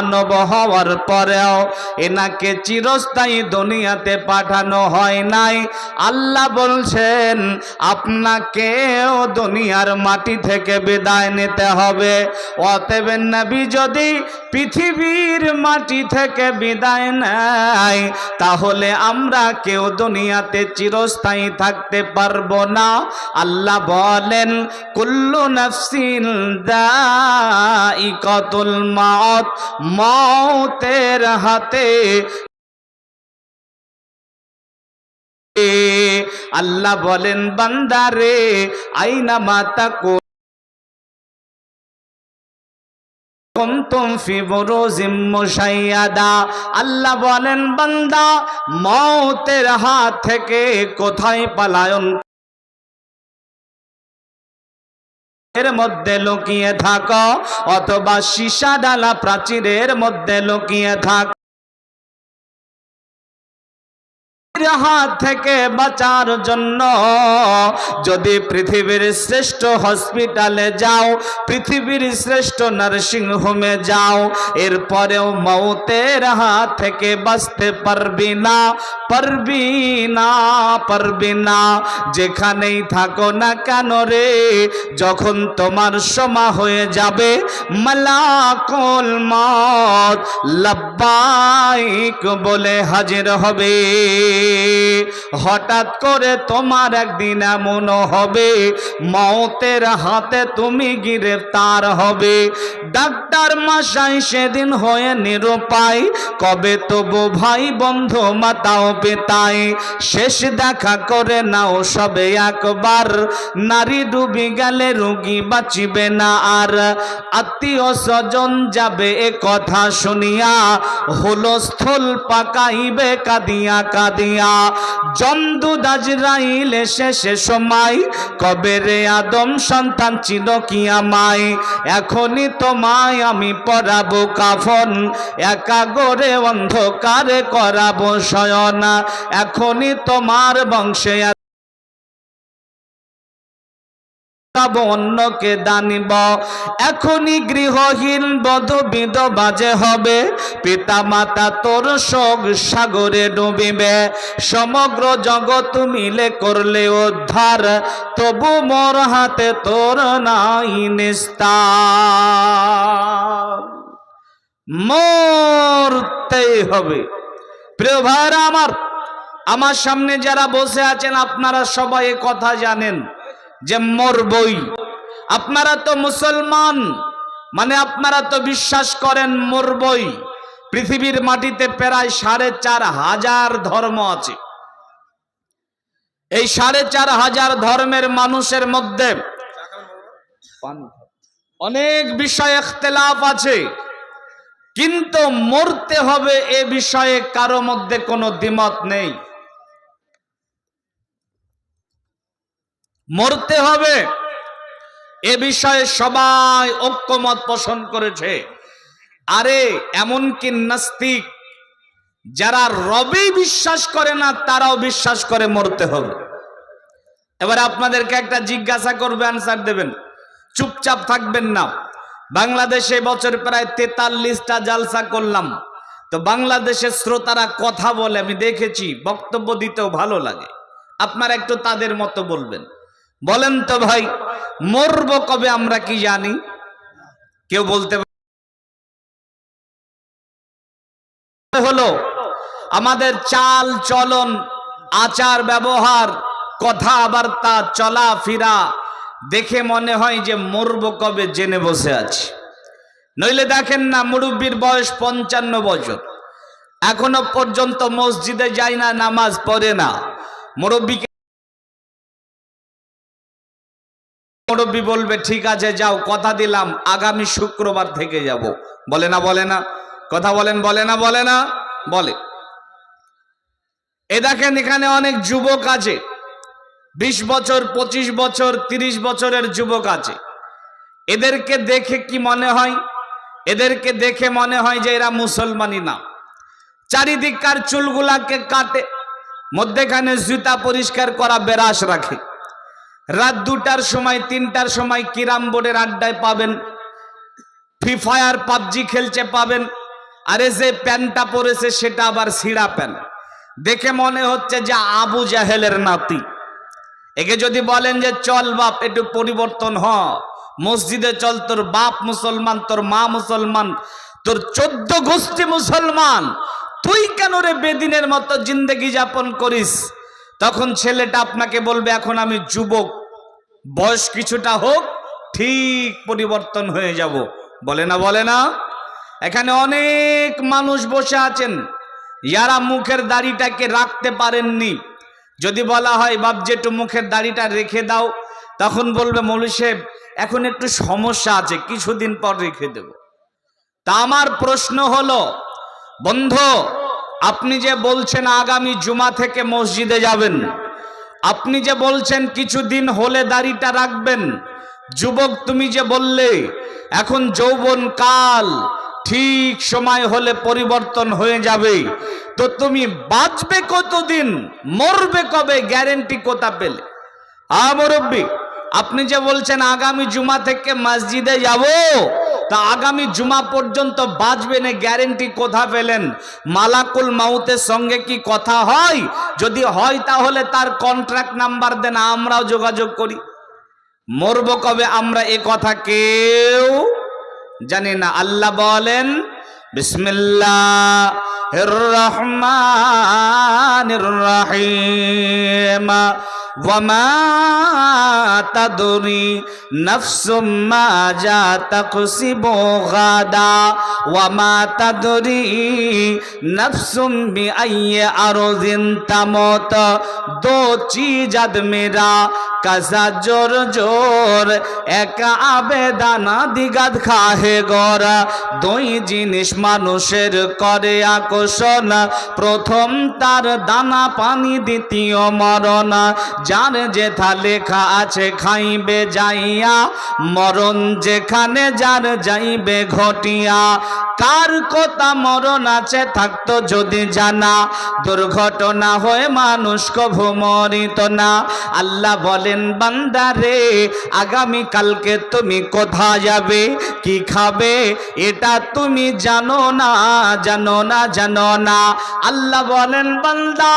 মানব হওয়ার পরেও এনাকে চিরস্থায়ী দুনিয়াতে পাঠানো হয় নাই। আল্লাহ বলছেন, আপনাকেও দুনিয়ার মাটি থেকে বিদায় নিতে হবে। অতএব নবী যদি পৃথিবীর মাটি থেকে বিদায় নেয়, তাহলে আমরা কেউ দুনিয়াতে চিরস্থায়ী থাকতে পারব না। আল্লাহ বলেন, কুল্লু নফসিন দাইকাতুল মাউত মৌতের হাতে আল্লাহ বলেন বান্দারে আইনা মাতা কো আল্লাহ বলেন, বান্দা, মৌতের হাত থেকে কোথায় পালায়ন এর মধ্যে লুকিয়ে থাকো অথবা সীসা ডালা প্রাচীরের মধ্যে লুকিয়ে থাক। হাত থেকে বাঁচার জন্য যদি পৃথিবীর শ্রেষ্ঠ হসপিটালে যাও, পৃথিবীর শ্রেষ্ঠ নার্সিং হোমে যাও, এরপরেও মৌতের হাত থেকে বাঁচতে পারবি না পারবি না পারবি না। যেখানেই থাকো না কেন রে, যখন তোমার সমা হয়ে যাবে, মালাকুল মত লব্বাইক বলে হাজির হবে। হঠাৎ করে তোমার একদিন এমন হবে মতের হাতে তুমি গ্রেফতার হবে। ডাক্তার মাসাই সেদিন হয়ে নিরুপায়, কবে তবু ভাই বন্ধু মাতাও পেতাই। শেষ দেখা করে নাও সবে একবার, নারী ডুবি গেলে রুগী বাঁচিবে না আর। আত্মীয় স্বজন যাবে এ কথা শুনিয়া, হুলস্থল পাকাইবে, কাদিয়া কাদিয়া জন্দু দাজরাইল শেষে সময় কবে রে আদম সন্তান ছিল কি আমায় এখনই তোমায় আমি পরাবো কাফন, একা গড়ে অন্ধকারে করাবো শয়না। এখনই তোমার বংশে যাব অন্যকে দানিব। এখনই গৃহহীন বধ বাজে হবে পিতা মাতা তোর শোক সাগরে ডুবিবে। সমগ্র জগৎ মিলে করলে উদ্ধার, তবু মোর হাতে তোর নাই নিস্তার। মরতেই হবে। প্রিয় ভাইরা আমার আমার সামনে যারা বসে আছেন, আপনারা সবাই কথা জানেন। যে মরবই। আপনারা তো মুসলমান মানে আপনারা তো বিশ্বাস করেন মরবই। পৃথিবীর মাটিতে প্রায় সাড়ে চার হাজার ধর্ম আছে। এই সাড়ে চার হাজার ধর্মের মানুষের মধ্যে অনেক বিষয় এখতেলাফ আছে, কিন্তু মরতে হবে এ বিষয়ে কারও মধ্যে কোনো দ্বিমত নেই। মরতে হবে। এ বিষয়ে সবাই ঐক্যমত পোষণ করেছে। আরে, এমনকি নাস্তিক, যারা রবেই বিশ্বাস করে না, তারাও বিশ্বাস করে মরতে হবে। এবার আপনাদেরকে একটা জিজ্ঞাসা করবে আনসার দেবেন। চুপচাপ থাকবেন না। বাংলাদেশে বছর প্রায় তেতাল্লিশটা জালসা করলাম। তো বাংলাদেশের শ্রোতারা কথা বলে, আমি দেখেছি, বক্তব্য দিতেও ভালো লাগে। আপনারা একটু তাদের মতো বলবেন। বলেন তো ভাই, মরব কবে আমরা কি জানি? কেউ বলতে হলো, আমাদের চাল, চলন, আচার, ব্যবহার, কথাবার্তা, চলাফেরা, দেখে মনে হয় যে মরব কবে জেনে বসে আছি। নইলে দেখেন না, মুরব্বীর বয়স পঞ্চান্ন বছর। এখনও পর্যন্ত মসজিদে যায় না, নামাজ পড়ে না। মুরব্বীকে মুরব্বী বলবে, ঠিক আছে, যাও, কথা দিলাম, আগামী শুক্রবার থেকে যাব। বলে না বলে না? কথা বলেন, বলে না বলে না? বলে। এ দেখেন, এখানে অনেক যুবক আছে। বিশ বছর, পঁচিশ বছর, তিরিশ বছরের যুবক আছে। এদেরকে দেখে কি মনে হয়? এদেরকে দেখে মনে হয় যে এরা মুসলমানই না। চারিদিককার চুলগুলাকে কাটে, মধ্যেখানে জুতা পরিষ্কার করা, বেরাস রাখে। রাত দুটার সময়, তিনটার সময় কিরাম বোর্ডের আড্ডায় পাবেন। ফ্রি ফায়ার পাবজি খেলছে পাবেন। আরে যে প্যান্টটা পরেছে সেটা আবার ছিঁড়া প্যান্ট। দেখে মনে হচ্ছে যে আবু জাহেলের নাতি। একে যদি বলেন যে, চল বাপ, একটু পরিবর্তন হ। মসজিদে চল, তোর বাপ মুসলমান, তোর মা মুসলমান, তোর চোদ্দ গোষ্ঠী মুসলমান। তুই কেন রে বেদিনের মতো জিন্দগি যাপন করিস? তখন ছেলেটা আপনাকে বলবে, এখন আমি যুবক। বয়স কিছুটা হোক, ঠিক পরিবর্তন হয়ে যাব। বলে না বলে না? এখানে অনেক মানুষ বসে আছেন। যারা মুখের দাড়িটাকে রাখতে পারেননি। যদি বলা হয়, বাপ একটু মুখের দাড়িটা রেখে দাও, তখন বলবে মৌলী সাহেব, এখন একটু সমস্যা আছে, কিছুদিন পর রেখে দেব। তা আমার প্রশ্ন হলো, বন্ধু, আপনি যে বলছেন আগামী জুমা থেকে মসজিদে যাবেন আপনি যে বলছেন কিছুদিন হলে দাড়িটা রাখবেন, যুবক তুমি যে বললে, এখন যৌবন কাল, ঠিক সময় হলে পরিবর্তন হয়ে যাবে। তো তুমি বাঁচবে কতদিন, মরবে কবে, গ্যারেন্টি কোথা পেলে? আ মুরব্বী আপনি যে বলছেন আগামী জুমা থেকে মসজিদে যাব, তা আগামী জুমা পর্যন্ত বাঁচবেন গ্যারেন্টি কোথা পেলেন? মালাকুল মাউতের সঙ্গে কি কথা হয়? যদি হয় তাহলে তার কন্ট্রাক্ট নাম্বার দেন, আমরাও যোগাযোগ করি। মরব কবে? আমরা এ কথা কেউ জানি না। আল্লাহ বলেন বিসমিল্লাহ রহমান রহিম। দো চিজ আদমিরা কাজা জোর জোর, একা আবেদানা দিগাদ খাহে গড়া দুই জিনিস মানুষের করে আকর্ষণ, প্রথম তার দানা পানি, দ্বিতীয় মরণ যার যেথা লেখা আছে খাইবে যাইয়া, মরণ যেখানে যার যাইবে ঘটিয়া। কার কথা মরণ আছে থাকতো যদি জানা, দুর্ঘটনা হয়ে মানুষ কভু মরিত না। আল্লাহ বলেন বান্দারে আগামী কালকে তুমি কোথায় যাবে, কি খাবে, এটা তুমি জানো না জানো না জানো না। আল্লাহ বলেন, বান্দা,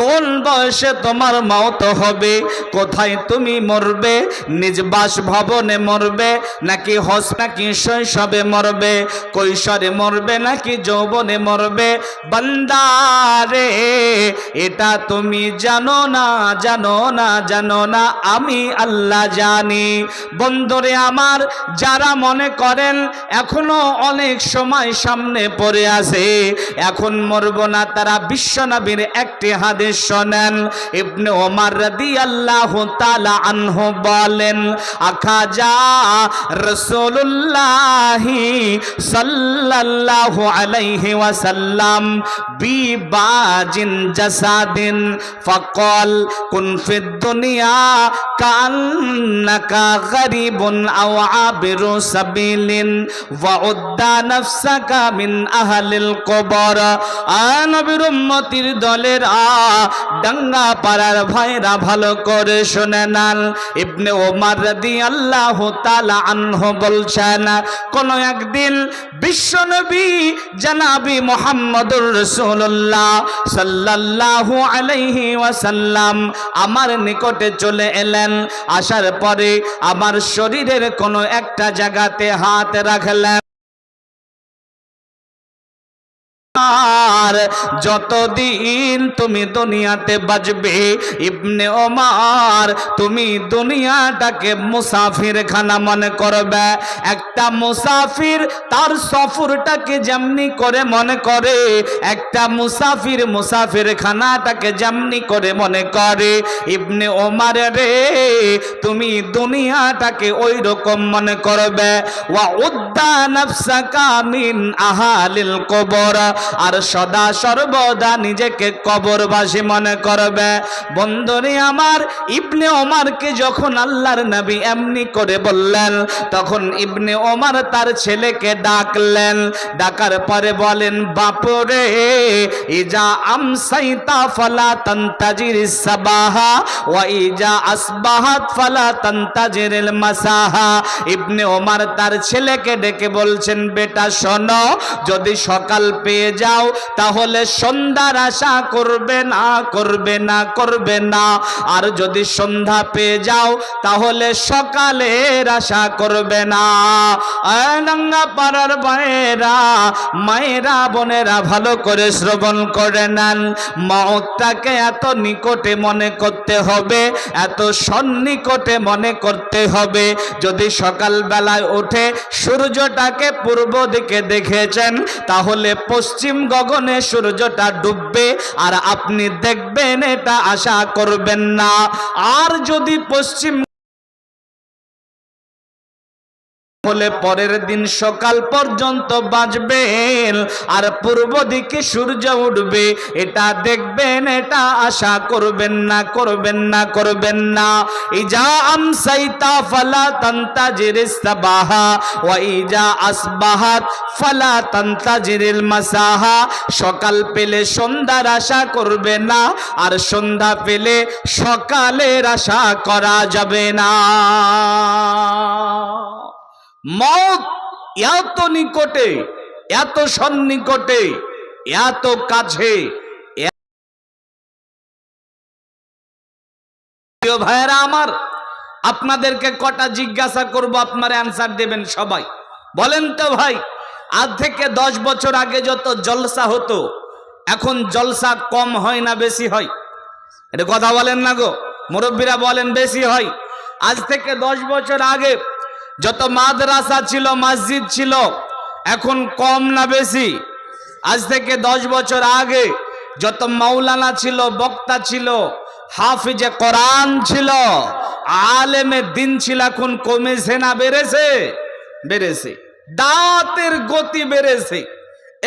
কোন বয়সে তোমার মত হবে? কোথায় তুমি মরবে? নিজ বাসভবনে মরবে? নাকি হস নাকি শৈশবে মরবে? কৈশোরে মরবে নাকি যৌবনে মরবে? বান্দারে, এটা তুমি জানো না জানো না জানো না, আমি আল্লাহ জানি। বন্ধুরে আমার, যারা মনে করেন, এখনও অনেক সময় সামনে পড়ে আছে। এখন মরব না, তারা বিশ্বনবীর একটি হাদিস শোনেন। ইবনে ওমর রাদিয়াল্লাহু তাআলা আনহু বলেন আখাজা রাসূলুল্লাহি সাল্লাল্লাহু আলাইহি ওয়াসাল্লাম বিবাজিন জাসাদিন, ফাকাল, কুন ফিদ দুনিয়া কান্নাকা গরিবুন আও আবিরু সাবিলিন, ওয়া উদ্দা নাফসাকা মিন আহলিল কবর আ নবীর উম্মতির দলের ডাঙ্গা পাড়ার ভাইরা ভালো করে শুনে ইবনে ওমর রাদিয়াল্লাহু তাআলা আনহু বলছেন, কোন একদিন বিশ্বনবী জানাবি মুহাম্মদুর রাসূলুল্লাহ সাল্লাল্লাহু আলাইহি ওয়াসাল্লাম আমার নিকটে চলে এলেন। আসার পরে আমার শরীরের কোনো একটা জায়গাতে হাত রাখলেন। আর যতদিন তুমি দুনিয়াতে বাজবে ইবনে ওমার, তুমি দুনিয়াটাকে মুসাফির খানা মনে করবে। একটা মুসাফির তার সফরটাকে যেমনি করে মনে করে, একটা মুসাফির মুসাফির খানাটাকে যেমনি করে মনে করে। ইবনে ওমার রে, তুমি দুনিয়াটাকে ওই রকম মনে করবে। ওয়া উদ্দা নাফসাকা মিন আহালিল কবর। আর সদা সর্বদা নিজেকে কবরবাসী মনে করবে। বন্ধুরে আমার, ইবনে ওমারকে যখন আল্লাহর নবী এমনি করে বললেন, তখন ইবনে ওমার তার ছেলেকে ডাকলেন। ডাকার পরে বলেন, বাপরে, ইজা আমসাইতা ফালা তান্তাজির সাবাহা, ওয়া ইজা আসবাহাত ফালা তান্তাজিরিল মাসাহা। ইবনে ওমার তার ছেলেকে ডেকে বলছেন, বেটা, শোনো, যদি সকাল পেয়ে যাও, তাহলে সন্ধ্যার আশা করবে না করবে না করবে না। আর যদি সন্ধ্যা পেয়ে যাও, তাহলে সকালের আশা করবে না। আয়নাঙ্গা পাড়ার মায়েরা মায়েরা, বোনেরা, ভালো করে শ্রবণ করে নেন। মতটাকে এত নিকটে মনে করতে হবে, এত সন্নিকটে মনে করতে হবে। যদি সকাল বেলায় উঠে সূর্যটাকে পূর্ব দিকে দেখেছেন, তাহলে পশ্চিম গগনে সূর্যটা ডুববে আর আপনি দেখবেন এটা আশা করবেন না। আর যদি পশ্চিম হলে পরের দিন সকাল পর্যন্ত বাঁচবেন আর পূর্ব দিকে সূর্য উঠবে। এটা দেখবেন, এটা আশা করবেন না করবেন না করবেন না। ইজা আমসাইতা ফালা তান্তাজিরিস সাবাহা, ওয়া ইজা আসবাহাত ফালা তান্তাজিরিল মাসাহা। সকাল পেলে সন্ধ্যার আশা করবে না, আর সন্ধ্যা পেলে সকালের আশা করা যাবে না। মত এত নিকটে, এত সন্নিকটে, এত কাছে ভাইয়েরা আমার, আপনাদেরকে কটা জিজ্ঞাসা করব, আপনারা অ্যান্সার দেবেন সবাই। বলেন তো ভাই, আজ থেকে দশ বছর আগে যত জলসা হতো, এখন জলসা কম হয় না বেশি হয়? এটা কথা বলেন না গো, মুরব্বীরা বলেন বেশি হয়। আজ থেকে দশ বছর আগে যত মাদ্রাসা ছিল, মসজিদ ছিল, এখন কম না বেশি। আজ থেকে দশ বছর আগে যত মাওলানা ছিল, বক্তা ছিল, হাফিজে কোরআন ছিল, আলেমে দিন ছিল, এখন কমেছে না, বেড়েছে বেড়েছে। দাঁতের গতি বেড়েছে।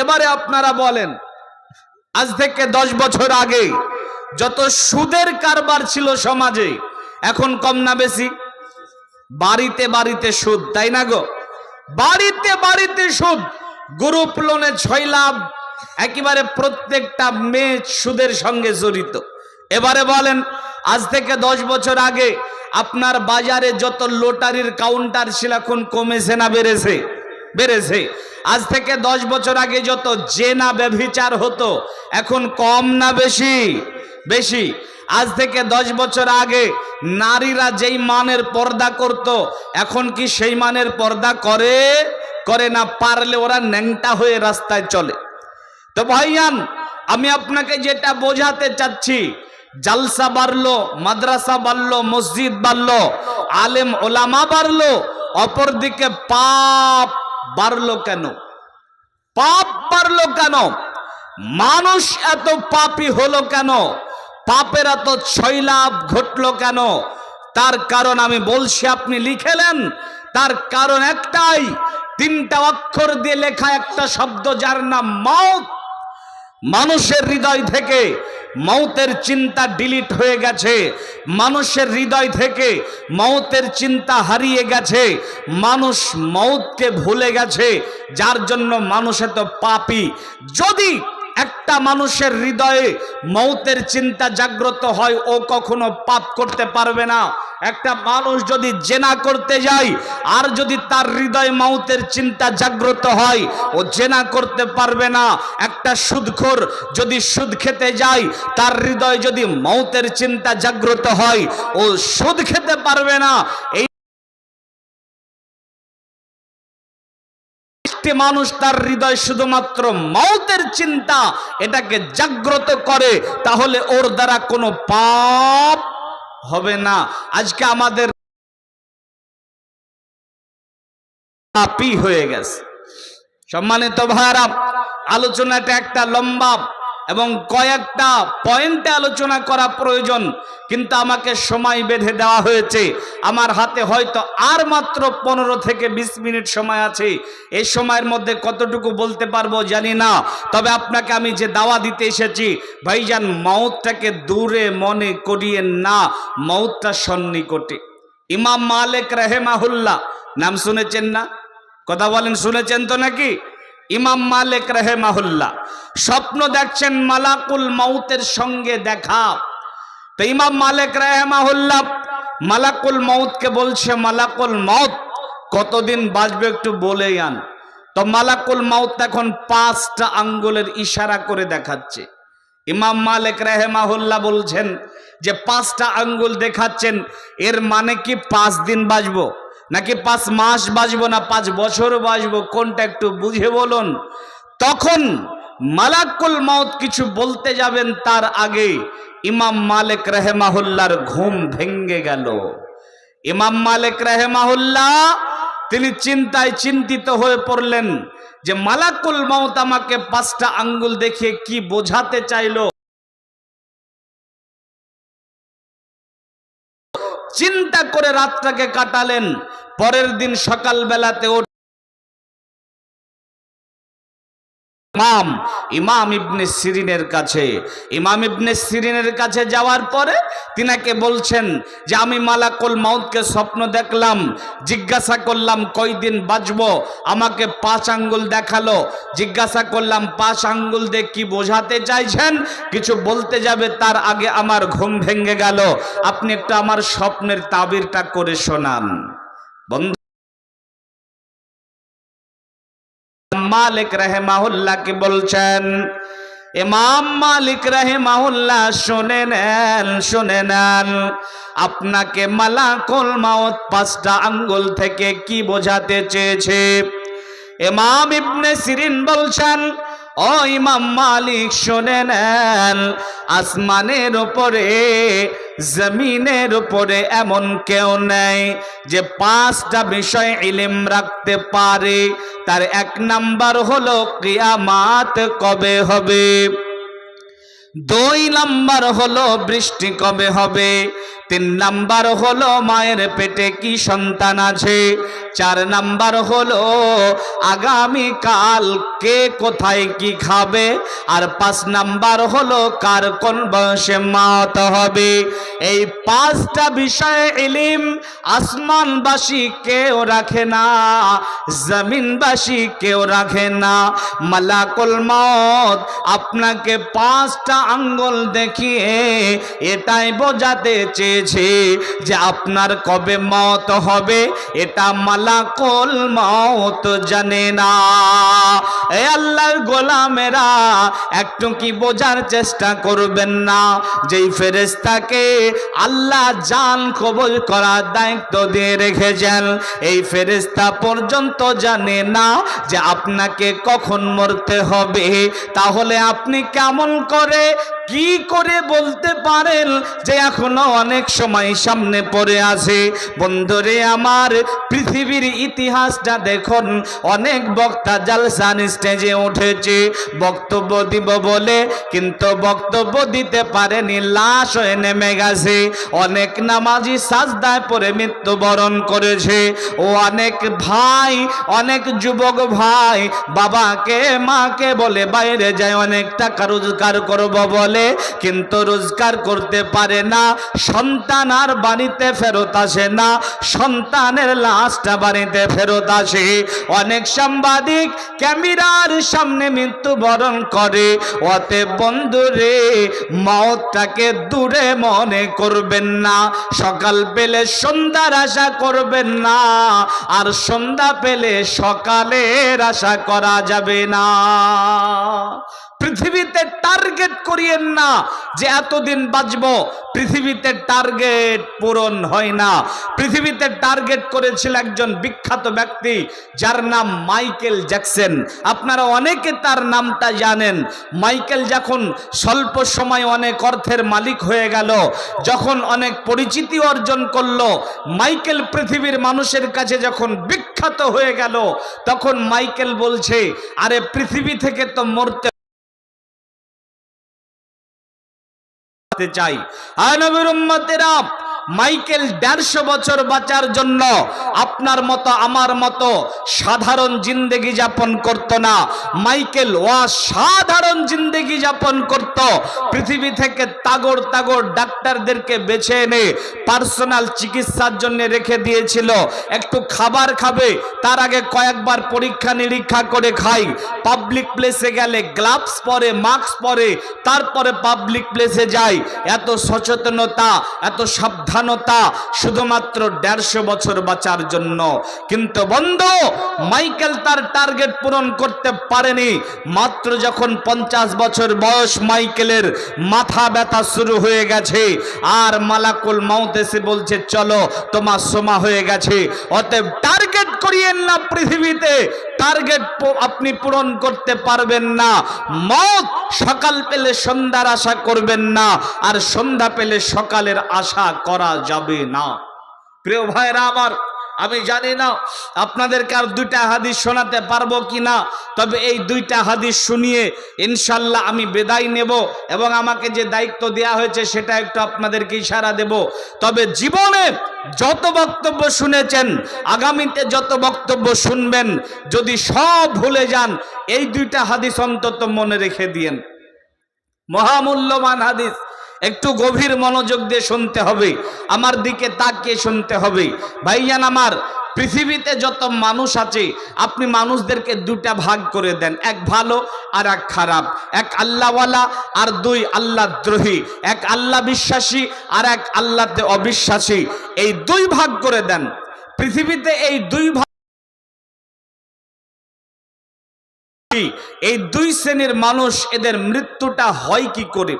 এবারে আপনারা বলেন, আজ থেকে দশ বছর আগে যত সুদের কারবার ছিল সমাজে, এখন কম না বেশি? বাড়িতে বাড়িতে সুদ, তাই না গো? বাড়িতে বাড়িতে সুদ। গ্রুপ লোনে ছয় লাভ, একেবারে প্রত্যেকটা মেয়ে সুদের সঙ্গে জড়িত। এবারে বলেন, আজ থেকে দশ বছর আগে আপনার বাজারে যত লোটারির কাউন্টার ছিল, এখন কমেছে না বেড়েছে? বেড়েছে। আজ থেকে দশ বছর আগে যত জেনা ব্যভিচার হতো, এখন কম না বেশি? বেশি। আজ থেকে দশ বছর আগে নারীরা যেই মানের পর্দা করত, এখন কি সেই মানের পর্দা করে? করে না, পারলে ওরা ন্যাংটা হয়ে রাস্তায় চলে। তো ভাইয়ান, আমি আপনাকে যেটা বোঝাতে চাচ্ছি, জালসা বাড়লো, মাদ্রাসা বাড়লো, মসজিদ বাড়লো, আলেম ওলামা বাড়লো, অপরদিকে পাপ বাড়লো কেন? পাপ বাড়লো কেন? মানুষ এত পাপী হলো কেন? পাপের এত ছয়লাভ ঘটলো কেন? তার কারণ আমি বলছি, আপনি লিখেলেন। তার কারণ একটাই, তিনটা অক্ষর দিয়ে লেখা একটা শব্দ যার নাম মৌত মানুষের হৃদয় থেকে মৌতের চিন্তা ডিলিট হয়ে গেছে। মানুষের হৃদয় থেকে মৌতের চিন্তা হারিয়ে গেছে। মানুষ মৌতকে ভুলে গেছে, যার জন্য মানুষ এত পাপী। যদি একটা মানুষের হৃদয়ে মৌতের চিন্তা জাগ্রত হয়, ও কখনো পাপ করতে পারবে না। একটা মানুষ যদি জেনা করতে যায়, আর যদি তার হৃদয় মাউতের চিন্তা জাগ্রত হয়, ও জেনা করতে পারবে না। একটা সুদখোর যদি সুদ খেতে যায়, তার হৃদয় যদি মৌতের চিন্তা জাগ্রত হয়, ও সুদ খেতে পারবে না। এই একটি মানুষ তার হৃদয় শুধুমাত্র মাউতের চিন্তা এটাকে জাগ্রত করে, তাহলে ওর দ্বারা কোনো পাপ হবে না। আজকে আমাদের পাপি হয়ে গেছে। সম্মানিত ভাইরা আলোচনাটা একটা লম্বা এবং কয়েকটা পয়েন্টে আলোচনা করা প্রয়োজন, কিন্তু আমাকে সময় বেঁধে দেওয়া হয়েছে। আমার হাতে হয়তো আর মাত্র পনেরো থেকে বিশ মিনিট সময় আছে। এই সময়ের মধ্যে কতটুকু বলতে পারব জানি না, তবে আপনাকে আমি যে দাওয়া দিতে এসেছি, ভাইজান মৌতটাকে দূরে মনে করিয়েন না মৌতটা সন্নিকটে। ইমাম মালিক রেহেমাহুল্লাহ, নাম শুনেছেন না? কথা বলেন, শুনেছেন তো নাকি? ইমাম মালিক রেহেমাহুল্লাহ, স্বপ্ন দেখছেন মালাকুল মৌতের সঙ্গে দেখা। তো ইমাম মালিক রেহেমাহুল্লাহ মালাকুল মৌতকে বলছে, মালাকুল মৌত কতদিন বাঁচবে একটু বলে আন। তো মালাকুল মৌত এখন পাঁচটা আঙ্গুলের ইশারা করে দেখাচ্ছে। ইমাম মালিক রেহেমাহুল্লাহ বলছেন যে, পাঁচটা আঙ্গুল দেখাচ্ছেন, এর মানে কি পাঁচ দিন বাঁচবো? নাকি পাঁচ মাস বাঁচবো না, পাঁচ বছর বাঁচবো, কোনটা একটু বুঝে বলুন? তখন মালাকুল মৌত কিছু বলতে যাবেন, তার আগে ইমাম মালিক রেহেমাহুল্লার ঘুম ভেঙ্গে গেল। ইমাম মালিক রেহেমাহুল্লাহ, তিনি চিন্তায় চিন্তিত হয়ে পড়লেন যে মালাকুল মৌত আমাকে পাঁচটা আঙ্গুল দেখিয়ে কি বোঝাতে চাইলো? চিন্তা করে রাতটাকে কাটালেন। পরের দিন সকালবেলাতে ইমাম ইমাম ইবনে সিরিনের কাছে। ইমাম ইবনে সিরিনের কাছে যাওয়ার পরে তিনাকে বলছেন যে, আমি মালাকুল মাউতকে স্বপ্ন দেখলাম, জিজ্ঞাসা করলাম, কয়দিন বাঁচব? আমাকে পাঁচ আঙ্গুল দেখাল। জিজ্ঞাসা করলাম, পাঁচ আঙ্গুল দিয়ে কি বোঝাতে চাইছেন? কিছু বলতে যাবে, তার আগে আমার ঘুম ভেঙে গেল। আপনি একটু আমার স্বপ্নের তাবিরটা করে শোনান। বন্ধু মালিক রেহেমাহুল্লাহকে বলছেন? ইমাম মালিক রেহেমাহুল্লাহ শুনে নেন শুনে নেন। আপনাকে মালা কোল মাউত পাঁচটা আঙ্গুল থেকে কি বোঝাতে চেয়েছে? ইমাম ইবনে সিরিন বলছেন ও ইমাম মালিক শুনে নেন, আসমানের উপরে, জমিনের উপরে এমন কেউ নেই যে পাঁচটা বিষয় ইলিম রাখতে পারে। তার এক নাম্বার হলো কিয়ামাত কবে হবে? দুই নাম্বার হলো বৃষ্টি কবে হবে? তিন নাম্বার হলো মায়ের পেটে কি সন্তান আছে? চার নাম্বার হলো আগামী কাল কে কোথায় কি খাবে? আর পাঁচ নাম্বার হলো কার কোন বয়সে মাত হবে? এই পাঁচটা বিষয়ে ইলিম আসমানবাসী কেউ রাখে না, জমিনবাসী কেউ রাখে না। মালাকুল মত আপনাকে পাঁচটা আঙ্গুল দেখিয়ে এটাই বোঝাতে চেয়েছে যে আপনার কবে মত হবে, এটা মালাকুল মত জানে না। এ আল্লাহর গোলামেরা, একটু কি বোঝার চেষ্টা করবেন না? যেই ফেরেস্তাকে আল্লাহ জান কবল করার দায়িত্ব দিয়ে রেখেছেন, এই ফেরেস্তা পর্যন্ত জানে না যে আপনাকে কখন মরতে হবে। তাহলে আপনি কেমন করে কি করে বলতে পারেন যে এখনও অনেক সময় সামনে পড়ে আছে? বন্ধুরে আমার, পৃথিবীর ইতিহাসটা দেখুন। অনেক বক্তা জালসান স্টেজে উঠেছে। বক্তব্য দিব বলে, কিন্তু বক্তব্য দিতে পারেনি, লাশ হয়ে নেমে গেছে। অনেক নামাজি সাজদায় পরে মৃত্যুবরণ করেছে। ও অনেক ভাই, অনেক যুবক ভাই, বাবাকে, মাকে বলে, বাইরে যায় অনেক টাকা রোজগার করব বলে কিন্তু রোজগার করতে পারে না, সন্তান আর বাড়িতে ফেরত আসে না, সন্তানের লাশটা বাড়িতে ফেরত আসে। অনেক সাংবাদিক ক্যামেরার সামনে মৃত্যুবরণ করে অতে বন্ধুরে মতটাকে দূরে মনে করবেন না, সকাল পেলে সন্ধ্যার আশা করবেন না, আর সন্ধ্যা পেলে সকালের আশা করা যাবে না। পৃথিবীতে টার্গেট করিয়েন না যে এতদিন বাঁচব। পৃথিবীতে টার্গেট পূরণ হয় না। পৃথিবীতে টার্গেট করেছিল একজন বিখ্যাত ব্যক্তি, যার নাম মাইকেল জ্যাকসন। আপনারা অনেকে তার নামটা জানেন। মাইকেল যখন স্বল্প সময় অনেক অর্থের মালিক হয়ে গেল, যখন অনেক পরিচিতি অর্জন করল, মাইকেল পৃথিবীর মানুষের কাছে যখন বিখ্যাত হয়ে গেল, তখন মাইকেল বলছে, আরে পৃথিবী থেকে তো মরতে চাই। আয় নবীর উম্মতেরা মাইকেল দেড়শো বছর বাঁচার জন্য আপনার মতো, আমার মতো সাধারণ জিন্দেগি যাপন করত না। মাইকেল অসাধারণ জিন্দেগি যাপন করত। পৃথিবী থেকে তাগড় তাগড় ডাক্তারদেরকে বেছে এনে পার্সোনাল চিকিৎসার জন্য রেখে দিয়েছিল। একটু খাবার খাবে, তার আগে কয়েকবার পরীক্ষা নিরীক্ষা করে খাই। পাবলিক প্লেসে গেলে গ্লাভস পরে, মাস্ক পরে, তারপরে পাবলিক প্লেসে যাই। এত সচেতনতা, এত সাবধানতা শুধুমাত্র দেড়শো বছর বাঁচার জন্য। কিন্তু বন্ধু, মাইকেল তার টার্গেট পূরণ করতে পারেনি। মাত্র যখন পঞ্চাশ বছর বয়স মাইকেলের, মাথা ব্যথা শুরু হয়ে গেছে। আর মালাকুল মাউত বলছে, চলো, তোমার সোমা হয়ে গেছে। অতএব করিয়েন না পৃথিবীতে টার্গেট আপনি পূরণ করতে পারবেন না। মত সকাল পেলে সন্ধ্যার আশা করবেন না, আর সন্ধ্যা পেলে সকালের আশা করা যাবে না। প্রিয় ভাইরা আমার আমি জানি না আপনাদেরকে আর দুইটা হাদিস শোনাতে পারব কি না তবে এই দুইটা হাদিস শুনিয়ে ইনশাল্লাহ আমি বেদায় নেব এবং আমাকে যে দায়িত্ব দেয়া হয়েছে সেটা একটু আপনাদেরকে ইশারা দেব। তবে জীবনে যত বক্তব্য শুনেছেন, আগামীতে যত বক্তব্য শুনবেন, যদি সব ভুলে যান, এই দুইটা হাদিস অন্তত মনে রেখে দিয়েন। মহামূল্যবান হাদিস। একটু গভীর মনোযোগ দিয়ে শুনতে হবে। আমার দিকে তাকিয়ে শুনতে হবে। ভাইয়ান আমার, পৃথিবীতে যত মানুষ আছে, আপনি মানুষদেরকে দুটা ভাগ করে দেন, এক ভালো আর এক খারাপ। এক আল্লাহওয়ালা আর দুই আল্লাহ দ্রোহী। এক আল্লাহ বিশ্বাসী আর এক আল্লাহতে অবিশ্বাসী। এই দুই ভাগ করে দেন। পৃথিবীতে এই দুই ভাগ এই দুই শ্রেণির মানুষ, এদের মৃত্যুটা হয় কি করে?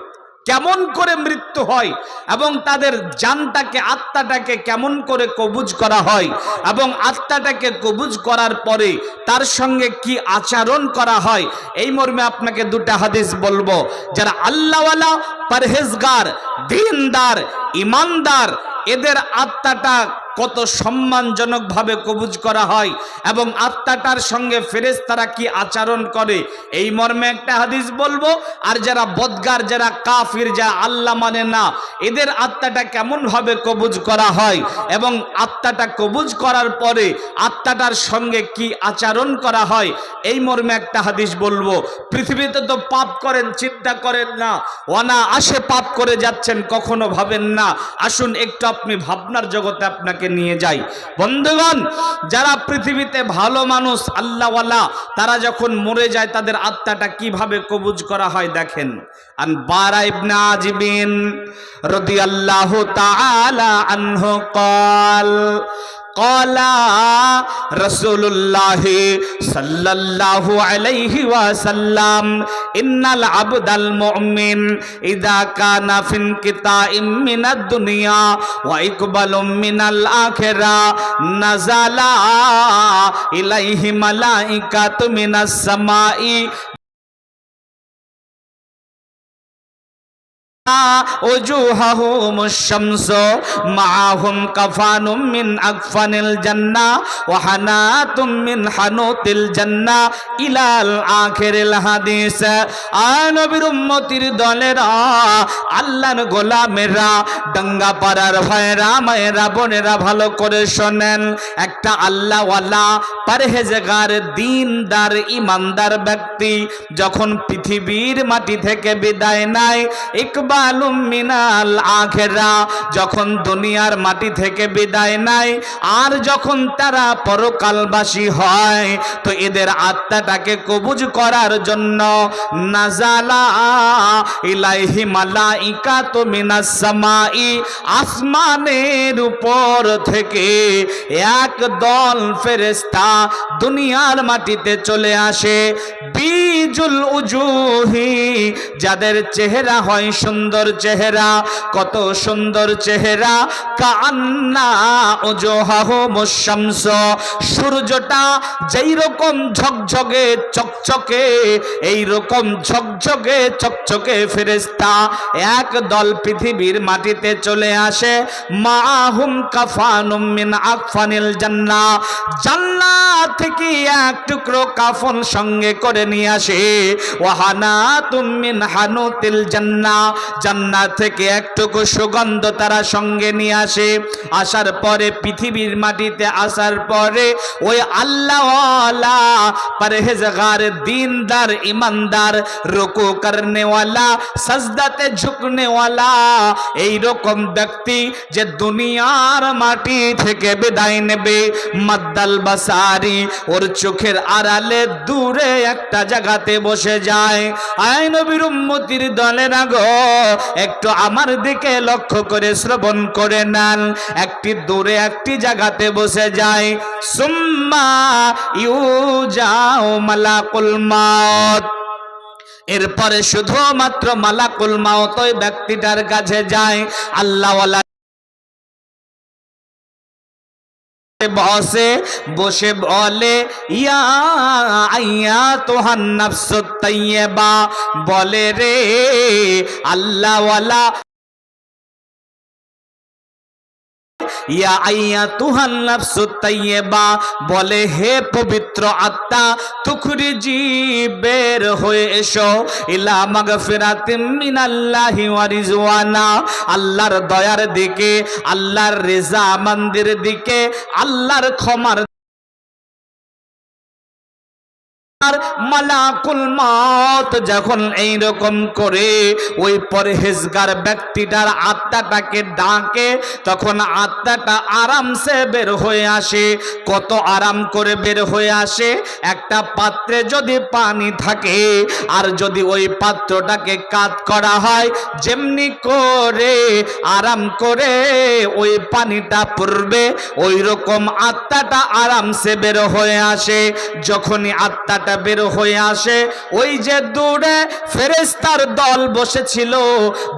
কেমন করে মৃত্যু হয় এবং তাদের জানটাকে, আত্মাটাকে কেমন করে কবুজ করা হয় এবং আত্মাটাকে কবুজ করার পরে তার সঙ্গে কি আচরণ করা হয়, এই মর্মে আপনাকে দুটা হাদিস বলব। যারা আল্লাহওয়ালা, পরহেজগার, দিনদার, ইমানদার, এদের আত্মাটা কত সম্মানজনকভাবে কবুজ করা হয় এবং আত্মাটার সঙ্গে ফেরেস তারা কি আচরণ করে? এই মর্মে একটা হাদিস বলব, আর যারা বদগার, যারা কাফির যা আল্লাহ মানে না, এদের আত্মাটা কেমনভাবে কবুজ করা হয় এবং আত্মাটা কবুজ করার পরে আত্মাটার সঙ্গে কি আচরণ করা হয়? এই মর্মে একটা হাদিস বলব, পৃথিবীতে তো পাপ করেন, চিন্তা করেন না অনা আসে পাপ করে যাচ্ছেন, কখনো ভাবেন না। আসুন, একটু আপনি ভাবনার জগতে আপনাকে নিয়ে যাই বন্ধুগণ যারা পৃথিবীতে ভালো মানুষ আল্লাহওয়ালা তারা যখন মরে যায় তাদের আত্মাটা কিভাবে কবুজ করা হয় দেখেন আন বারা ইবনে আজিবিন রাদিয়াল্লাহু তাআলা আনহু قال قال رسول الله صلى الله عليه وسلم إن العبد المؤمن إذا كان في انقطاع من الدنيا وإقبال من الآخرة نزل إليه ملائكة من وجوههم الشمس معهم كفان من أكفان الجنة وحنات من حنوت الجنة إلى الآخر الحديث আনবীর উম্মতির দলেরা আল্লাহর গোলামেরা দঙ্গা পাড়ার ভাইরা মায়েরা বোনেরা ভালো করে শোনেন একটা আল্লাহওয়ালা পারহেজগার দিনদার ইমানদার ব্যক্তি যখন পৃথিবীর মাটি থেকে বিদায় নেয় মিনাল আখেরা, যখন দুনিয়ার মাটি থেকে বিদায় নেয় আর যখন তারা পরকালবাসী হয়, তো এদের আত্মাটাকে কবুজ করার জন্য আসমানের উপর থেকে এক দল ফেরেশতা দুনিয়ার মাটিতে চলে আসে। বিজুল উজুহি, যাদের চেহারা হয় সুন্দর চেহারা, কত সুন্দর চেহারা। কান্না ওজোহাহ সূর্যটা যেই রকম ঝকঝকে চকচকে এই রকম ঝকঝকে চকচকে ফেরেশতা। এক দল পৃথিবীর মাটিতে চলে আসে, মাহুম কাফানুম মিন আকফানিল জান্নাহ জান্নাত থেকে এক টুকরো কাফন সঙ্গে করে নিয়ে আসে ওয়াহানা তুমিন হানুতিল জান্নাহ জান্নাত থেকে একটুকু সুগন্ধ তারা সঙ্গে নিয়ে আসে। আসার পরে পৃথিবীর মাটিতে আসার পরে ওই আল্লাহওয়ালা, পরহেজগার, দিনদার, ইমানদার, রুকু করনেওয়ালা, সজদাতে ঝুঁকনে ওয়ালা এই রকম ব্যক্তি যে দুনিয়ার মাটি থেকে বিদায় নেবে। মাদ্দাল বাসারি ওর চোখের আড়ালে দূরে একটা জায়গাতে বসে যায়। আয় নবীর উম্মতির দলের আগো একটু আমার দিকে লক্ষ্য করে শ্রবণ করে নেন। একটি দূরে একটি জায়গাতে বসে যায় সুম্মা ইউ যাও মালাকুল মাত এরপরে শুধুমাত্র মালাকুল মাওত ওই ব্যক্তিটার কাছে যায়। আল্লাহওয়ালা বসে বসে বলে ইয়া আইয়া তোহান নফসুত তাইয়্যিবা বলে রে আল্লাহওয়ালা বলে, হে পবিত্র আত্মা তুখরিজি বের হয়ে এসো, ইলা আল্লাহর দয়ার দিকে, আল্লাহর রেজা মন্দির দিকে, আল্লাহর ক্ষমার আর মালাকুল মাত যখন এই রকম করে ওই পরহেজগার ব্যক্তিটার আত্মাটাকে ডাকে, তখন আত্মাটা আরামসে বের হয়ে আসে। কত আরাম করে বের হয়ে আসে। একটা পাত্রে যদি পানি থাকে আর যদি ওই পাত্রটাকে কাত করা হয়, যেমনি করে আরাম করে ওই পানিটা পড়বে ওই রকম আত্মাটা আরামসে বের হয়ে আসে। যখনই আত্মাটা বের হয়ে আসে। ওই যে দূরে ফেরেস্তার দল বসেছিল,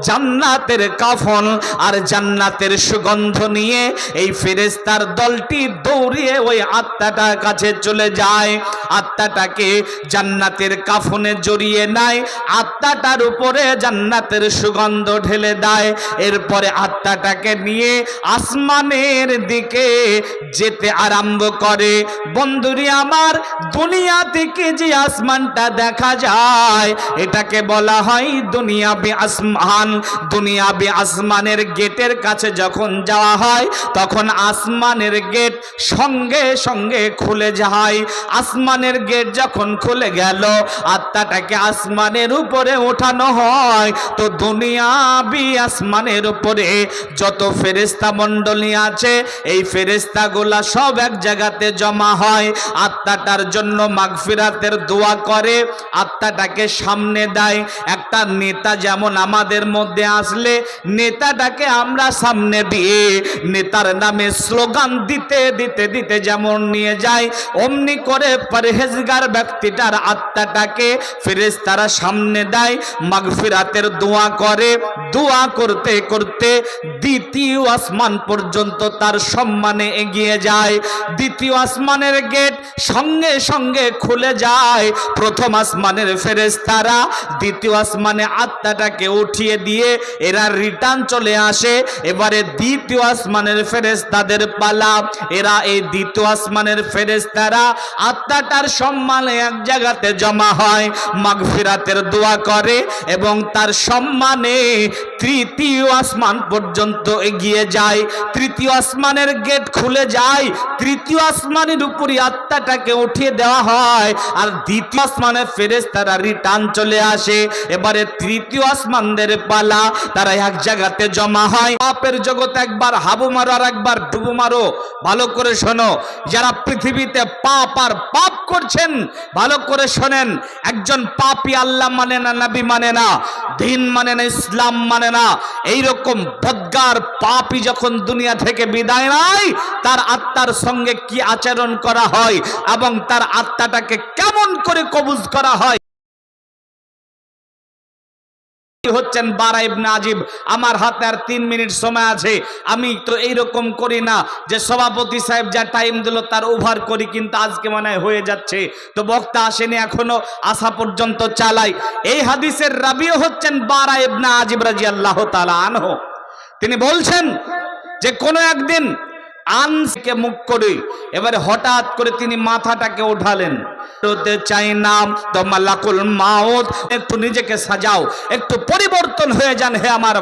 জান্নাতের কাফন আর জান্নাতের সুগন্ধ নিয়ে। এই ফেরেস্তার দলটি দৌড়িয়ে ওই আত্মাটার কাছে চলে যায়। আত্মাটাকে জান্নাতের কাফনে জড়িয়ে নেয়। আত্মাটার উপরে জান্নাতের সুগন্ধ ঢেলে দেয়। এরপরে আত্মাটাকে নিয়ে আসমানের দিকে যেতে আরম্ভ করে। বন্ধুরি আমার, দুনিয়া থেকে যে আসমানটা দেখা যায়, এটাকে বলা হয় দুনিয়া দুনিয়াবি আসমান। দুনিয়াবি আসমানের গেটের কাছে যখন যাওয়া হয়, তখন আসমানের গেট সঙ্গে সঙ্গে খুলে যায়। আসমানের গেট যখন খুলে গেল, আত্মাটাকে আসমানের উপরে ওঠানো হয়। তো দুনিয়াবি আসমানের উপরে যত ফেরেস্তা মণ্ডলী আছে, এই ফেরেস্তাগুলা সব এক জায়গাতে জমা হয়। আত্মাটার জন্য মাগফিরাতের দোয়া করে, আত্মাটাকে সামনে দেয়। একটা নেতা যেমন আমাদের মধ্যে আসলে, নেতাটাকে আমরা সামনে দিয়ে নেতার নামে স্লোগান দিতে দিতে দিতে যেমন নিয়ে যায়, অমনি করে পরহেজগার ব্যক্তিটার আত্মাটাকে ফেরেশতারা সামনে দেয়, মাগফিরাতের দোয়া করে। দোয়া করতে করতে দ্বিতীয় আসমান পর্যন্ত তার সম্মানে এগিয়ে যায়। দ্বিতীয় আসমানের গেট সঙ্গে সঙ্গে খুলে যায়। প্রথম আসমানের ফেরেশতারা, দ্বিতীয় আসমানে আত্মাটাকে উঠিয়ে দিয়ে এরা রিটার্ন চলে আসে। এবারে দ্বিতীয় আসমানের ফেরেশতাদের পালা। এরা এই দ্বিতীয় আসমানের ফেরেশতারা, আত্মাটার সম্মানে এক জায়গাতে জমা হয়, মাগফিরাতের দোয়া করে এবং তার সম্মানে তৃতীয় আসমান পর্যন্ত এগিয়ে যায়। তৃতীয় আসমানের গেট খুলে যায়। তৃতীয় আসমানের উপরই আত্মাটাকে উঠিয়ে দেওয়া হয়। আর দ্বিতীয় আসমানে ফেরেস তারা রিটার্ন চলে আসে। এবারে তৃতীয় আসমানদের পালা, তারা এক জায়গাতে জমা হয়। পাপের জগৎ একবার হাবু মারো আর একবার ডুবু মারো। ভালো করে শোনো, যারা পৃথিবীতে পাপ আর পাপ করছেন, ভালো করে শোনেন, একজন পাপি আল্লাহ মানে না, নবী মানে না, দিন মানে না, ইসলাম মানে না। এইরকম বদগার পাপি যখন দুনিয়া থেকে বিদায় নাই তার আত্মার সঙ্গে কি আচরণ করা হয় এবং তার আত্মাটাকে কেমন করে কবুজ করা হয়? হচ্ছেন বারা ইবনে আজিব, আমার হাতে আর তিন মিনিট সময় আছে। আমি তো এইরকম করি না যে সভাপতি সাহেব যা টাইম দিল তার ওভার করি, কিন্তু আজকে মনে হয় যাচ্ছে। তো বক্তা আসেনি এখনও আসা পর্যন্ত চালাই। এই হাদিসের রাবিও হচ্ছেন বারা ইবনে আজিব রাজি আল্লাহ তালা আনহ। তিনি বলছেন যে কোনো একদিন আনকে মুখ করে এবারে হঠাৎ করে তিনি মাথাটাকে ওঠালেন। হতে চাই না তো লাকুল মাউত, একটু নিজেকে সাজাও, একটু পরিবর্তন হয়ে যান হে আমার